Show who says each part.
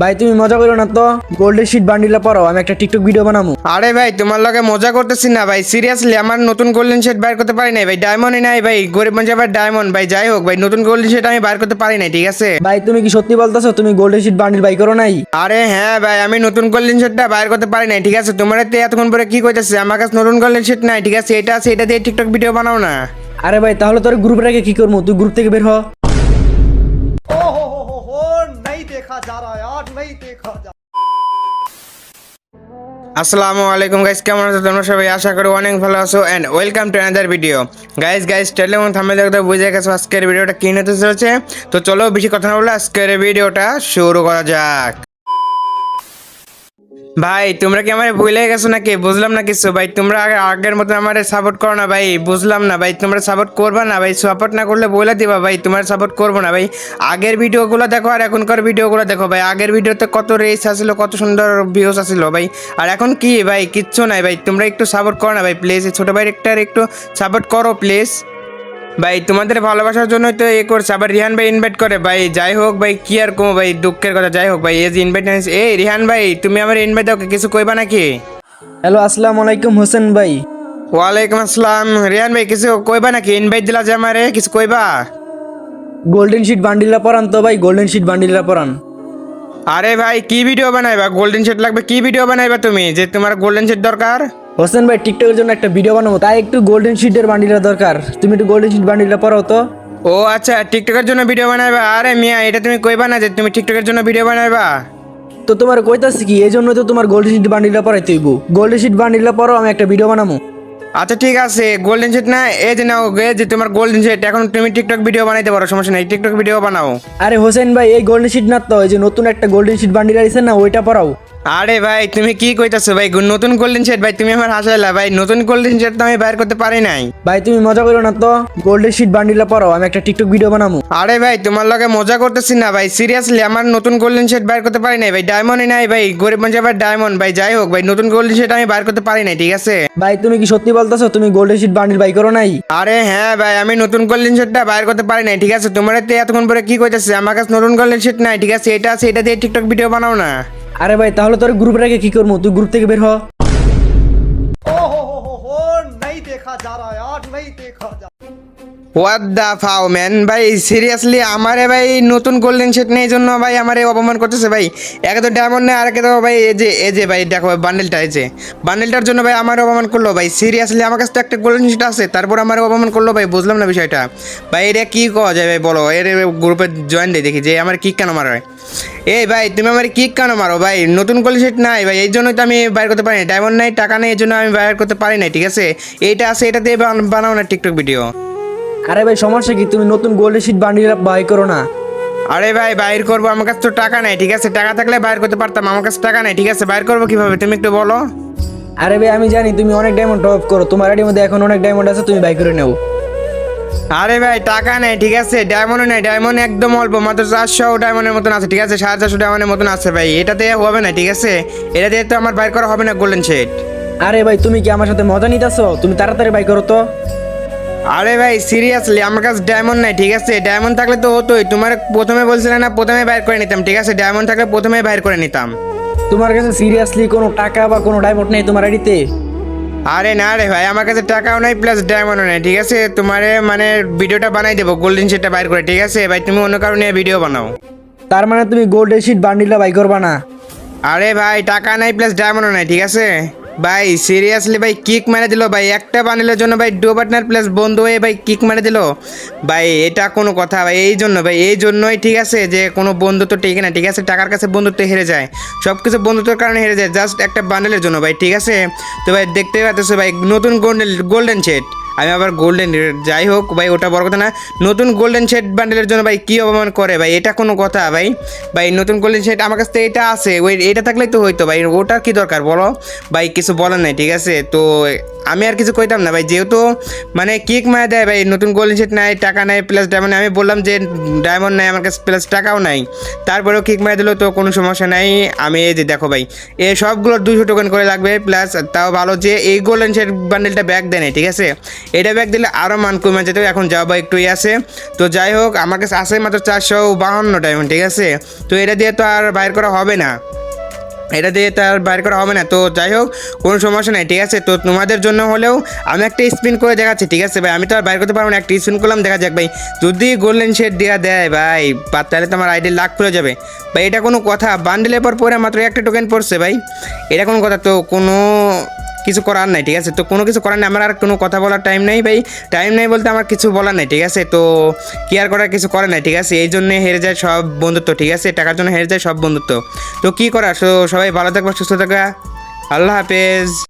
Speaker 1: ভাই তুমি মজা করো না তো? গোল্ডেন শিট বান্ডিলা পড়ো আমি একটা টিকটক ভিডিও বানাবো
Speaker 2: আরে ভাই তোমার লগে মজা করতেছি না ভাই সিরিয়াসলি আমার নতুন গোল্ডেন সেট বাইর করতে পারি নাই ভাই ডায়মন্ডই নাই ভাই গরিব মানুষ আবার ডায়মন্ড ভাই যাই হোক ভাই নতুন গোল্ডেন সেট আমি বাইর করতে পারি নাই ঠিক আছে?
Speaker 1: ভাই তুমি কি সত্যি বলতেছো তুমি গোল্ডেন শিট বান্ডিল বাই করো নাই?
Speaker 2: আরে হ্যাঁ ভাই আমি নতুন গোল্ডেন সেটটা বাইর করতে পারি নাই ঠিক আছে? তোমার তো এতক্ষণ পরে কি কইতাছে? আমার কাছে নতুন গোল্ডেন সেট নাই ঠিক আছে? এটা আছে এটা দিয়ে টিকটক ভিডিও বানাও না।
Speaker 1: আরে ভাই তাহলে তোর গ্রুপে রেখে কি করব? তুই গ্রুপ থেকে বের হ।
Speaker 2: আসসালামু আলাইকুম গাইস কেমন আছো তোমরা সবাই? আশা করি অনেক ভালো আছো and welcome to another video guys guys টেলে এবং থামে দেখতে বুঝে গেছো আজকের ভিডিওটা কী নিতে চলেছে? তো চলো, বেশি কথা না বলে আজকের ভিডিওটা শুরু করা যাক। ভাই, তোমরা কি আমার ভুলে গেছো নাকি? বুঝলাম না কিছু। ভাই, তোমরা আগের মতন আমার সাপোর্ট করো না ভাই। বুঝলাম না ভাই, তোমরা সাপোর্ট করবা না ভাই। সাপোর্ট না করলে বলে দিবা ভাই, তোমার সাপোর্ট করব না ভাই। আগের ভিডিওগুলো দেখো আর এখনকার ভিডিওগুলো দেখো ভাই। আগের ভিডিওতে কত রেস আসলো, কত সুন্দর ভিউস আসলো ভাই। আর এখন কি ভাই? কিচ্ছু নাই ভাই। তোমরা একটু সাপোর্ট করো না ভাই প্লিজ ছোট ভাই একটা একটু সাপোর্ট করো প্লিজ ভাই তোমাদের ভালোবাসার জন্যই তো এ করছে। আবার রিহান ভাই ইনভাইট করে। ভাই যাই হোক ভাই কি আর কমো ভাই দুঃখের কথা। যাই হোক ভাই এই যে ইনভাইট এই রিহান ভাই তুমি আমার ইনভাইট দাও কিছু কইবা নাকি?
Speaker 1: হ্যালো আসসালামু আলাইকুম হোসেন ভাই।
Speaker 2: ওয়ালাইকুম আসসালাম। রিহান ভাই কিছু কইবা নাকি? ইনভাইট দিলা যে আমারে কিছু কইবা?
Speaker 1: গোল্ডেন শিট বান্ডিলা পরান তো ভাই গোল্ডেন শিট বান্ডিলা পরান।
Speaker 2: আরে ভাই কি ভিডিও বানাইবা? গোল্ডেন সেট লাগবে কি ভিডিও বানাইবা তুমি? যে তোমার গোল্ডেন সেট দরকার?
Speaker 1: হোসেন ভাই টিকটকের জন্য একটা ভিডিও বানাবো। তাই একটু গোল্ডেন শিটের বান্ডিলা দরকার। তুমি একটু গোল্ডেন শিট বান্ডিলা পরাও তো।
Speaker 2: ও আচ্ছা টিকটকের জন্য ভিডিও বানাইবা? আরে মিয়া এটা তুমি কইবা না যে তুমি টিকটকের জন্য ভিডিও বানাইবা?
Speaker 1: তো তোমার কইতাছি কি এই জন্য তো তোমার গোল্ডেন শিট বান্ডিলা পরাইতে হইব। গোল্ডেন শিট বান্ডিলা পরো আমি একটা ভিডিও বানাবো।
Speaker 2: আচ্ছা ঠিক আছে। গোল্ডেন শিট না এই যে নাও এই যে তোমার গোল্ডেন সেট এখন তুমি টিকটক ভিডিও বানাইতে পারো সমস্যা নাই। টিকটক ভিডিও বানাও।
Speaker 1: আরে হোসেন ভাই এই গোল্ডেন শিট না তো এই যে নতুন একটা গোল্ডেন শিট বান্ডিল আছে না ওইটা পরাও
Speaker 2: আরে ভাই তুমি কি কইতাছো ভাই? নতুন গোল্ডেন সেট ভাই তুমি আমার হাসাইলা ভাই। নতুন গোল্ডেন সেট তো আমি বাইর করতে পারি নাই।
Speaker 1: ভাই তুমি মজা করো না তো? গোল্ডেন শিট বান্ডিলা পরাও আমি একটা টিকটক ভিডিও বানাবো
Speaker 2: আরে ভাই তোমার লগে মজা করতেছি না ভাই। সিরিয়াসলি আমার নতুন গোল্ডেন সেট বাইর করতে পারি নাই ভাই। ডায়মন্ডই নাই ভাই। গরিব মানুষ আবার ডায়মন্ড ভাই। যাই হোক ভাই নতুন গোল্ডেন সেট আমি বাইর করতে পারি নাই ঠিক আছে?
Speaker 1: ভাই তুমি কি সত্যি বলতেছো? তুমি গোল্ডেন শিট বান্ডিল বাই করো নাই?
Speaker 2: আরে হ্যাঁ ভাই আমি নতুন গোল্ডেন সেটটা বাইর করতে পারি নাই ঠিক আছে? তোমার তো এতক্ষণ পরে কি কইতাছে? আমার কাছে নতুন গোল্ডেন সেট নাই ঠিক আছে? এটা আছে এটা দিয়ে টিকটক ভিডিও বানাও না।
Speaker 1: আরে ভাই তাহলে তোর গ্রুপে রেখে কি করবো তুই গ্রুপ থেকে বের হ
Speaker 3: ओ हो हो हो हो नहीं देखा जा रहा यार नहीं देखा जा
Speaker 2: হোয়াট দা ফাও ম্যান ভাই সিরিয়াসলি আমারে ভাই নতুন গোল্ডেন সেট নেই জন্য ভাই আমারে অপমান করতেছে ভাই। একে তো ডায়মন্ড নেই আর একে তো ভাই এই যে এই যে ভাই, দেখো বান্ডেলটা এই যে। বান্ডেলটার জন্য ভাই আমার অপমান করল ভাই। সিরিয়াসলি আমার কাছে তো একটা গোল্ডেন সেট আছে, তারপর আমার অপমান করল ভাই, বুঝলাম না বিষয়টা। ভাই, এটা কী কওয়া যায় ভাই, বলো। এর গ্রুপে জয়েন দেয় দেখি যে আমার কিক কেন মারো। এই ভাই, তুমি আমার কিক কেন মারো ভাই? নতুন গোল্ডেন সেট নাই ভাই, এই জন্যই তো আমি বাইর করতে পারি ডায়মন্ড নাই, টাকা নেই, এই জন্য আমি বাইর করতে পারি না ঠিক আছে? এইটা আছে এটা দিয়ে বান- বানাও না টিকটক ভিডিও
Speaker 1: আরে ভাই সমস্যা কি? তুমি নতুন গোল্ডেন শিট বান্ডিল বাই করো না।
Speaker 2: আরে ভাই বাইর করব আমার কাছে তো টাকা নাই ঠিক আছে? টাকা থাকলে বাইর করতে পারতাম আমার কাছে টাকা নাই ঠিক আছে? বাইর করব কীভাবে? তুমি একটু বলো।
Speaker 1: আরে ভাই আমি জানি তুমি অনেক ডায়মন্ড টপ করো তোমার আইডির মধ্যে এখন অনেক ডায়মন্ড আছে তুমি বাই করে নেও।
Speaker 2: আরে ভাই টাকা নেই ঠিক আছে? ডায়মন্ড নেই ডায়মন্ড একদম অল্প মাত্র চারশো ডায়মন্ডের মতন আছে ঠিক আছে? সাড়ে চারশো ডায়মন্ডের মতন আছে ভাই এটাতে হবে না ঠিক আছে? এটা দিয়ে তো আমার বাইর করা হবে না গোল্ডেন সেট
Speaker 1: আরে ভাই তুমি কি আমার সাথে মজা নিতেছো? তুমি তাড়াতাড়ি বাই করো তো।
Speaker 2: আরে ভাই সিরিয়াসলি আমার কাছে ডায়মন্ড নাই ঠিক আছে? ডায়মন্ড থাকলে তো হতোই। তোমার প্রথমে বলছিলে না প্রথমে বাইর করে নিতাম ঠিক আছে? ডায়মন্ড থাকলে প্রথমে বাইর করে নিতাম।
Speaker 1: তোমার কাছে সিরিয়াসলি কোনো টাকা বা কোনো ডায়মন্ড নেই তোমার আইডিতে
Speaker 2: আরে না রে ভাই আমার কাছে টাকাও নাই প্লাস ডায়মন্ডও নাই ঠিক আছে? তোমারে মানে ভিডিওটা বানাই দেবো গোল্ডেন শিটটা বাইর করে ঠিক আছে? ভাই তুমি অন্য কারণে ভিডিও বানাও।
Speaker 1: তার মানে তুমি গোল্ডেন শিট বান্ডিলটা বাই করবা না?
Speaker 2: আরে ভাই টাকা নাই প্লাস ডায়মন্ডও নাই ঠিক আছে? ভাই সিরিয়াসলি ভাই কিক মেরে দিল ভাই। একটা বানিলের জন্য ভাই ডো পার্টনার প্লাস বন্ধু হয়ে ভাই কিক মেরে দিল। ভাই, এটা কোনো কথা ভাই, এই জন্য ভাই, এই জন্যই ঠিক আছে যে কোনো বন্ধুত্ব ঠিক না, ঠিক আছে? টাকার কাছে বন্ধুত্ব হেরে যায়। সব কিছু বন্ধুত্বের কারণে হেরে যায় জাস্ট একটা বান্ডেলের জন্য ভাই, ঠিক আছে? তো ভাই দেখতে পাচ্ছ ভাই, নতুন গোল্ডেন গোল্ডেন সেট আমি আবার গোল্ডেন যাই হোক ভাই, ওটা বড় কথা না। নতুন গোল্ডেন সেট বান্ডেলের জন্য ভাই, কী অপমান করে ভাই? এটা কোনো কথা ভাই। ভাই, নতুন গোল্ডেন সেট আমার কাছে এটা আছে। ওই, এটা থাকলেই তো হইতো ভাই। ওটার কি দরকার বলো? ভাই, কিছু বলার নাই, ঠিক আছে? তো আমি আর কিছু কইতাম না ভাই। যেহেতু মানে কিক মারা দেয় ভাই, নতুন গোল্ডেন সেট নাই, টাকা নাই প্লাস ডায়মন্ড আমি বললাম যে ডায়মন্ড নাই, আমার কাছে প্লাস টাকাও নাই। তারপরেও কিক মারা দিলেও তো কোনো সমস্যা নাই। আমি এই যে দেখো ভাই, এ সবগুলোর দুশো টোকেন করে লাগবে প্লাস তাও ভালো যে এই গোল্ডেন সেট বান্ডেলটা ব্যাক দেয় ঠিক আছে? এটা ব্যাগ দিলে আরও মান কমে যেত, এখন যাও ভাই একটু ইয়ে আছে। তো যাই হোক, আমার কাছে আছে মাত্র চারশো বাহান্ন ডায়মন্ড ঠিক আছে? তো এটা দিয়ে তো আর বাইর করা হবে না। এটা দিয়ে তার বাইর করা হবে না। তো যাই হোক, কোনো সমস্যা নাই, ঠিক আছে? তো তোমাদের জন্য হলেও আমি একটা স্পিন করে দেখাচ্ছি, ঠিক আছে? ভাই, আমি তো আর বাইর করতে পারব না, একটা স্পিন করলাম, দেখা যাক ভাই। যদি গোল্ডেন শেড দেওয়া দেয় ভাই, বা তাহলে তো আমার আইডি লাখ খুলে যাবে। ভাই, এটা কোনো কথা বান্ডেলের পর পরে মাত্র একটা টোকেন পড়ছে ভাই। এটা কোনো কথা, তো কোনো কিছু করার নাই, ঠিক আছে? তো কোনো কিছু করার নেই, আমার আর কোনো কথা বলার টাইম নেই ভাই। টাইম নেই বলতে আমার কিছু বলার নেই, ঠিক আছে? তো কেয়ার করার কিছু করে নাই, ঠিক আছে? এই জন্যে হেরে যায় সব বন্ধুত্ব, ঠিক আছে? টাকার জন্য হেরে যায় সব বন্ধুত্ব। তো কী করার? সবাই ভালো থাকবা, সুস্থ থাকা আল্লাহ হাফেজ।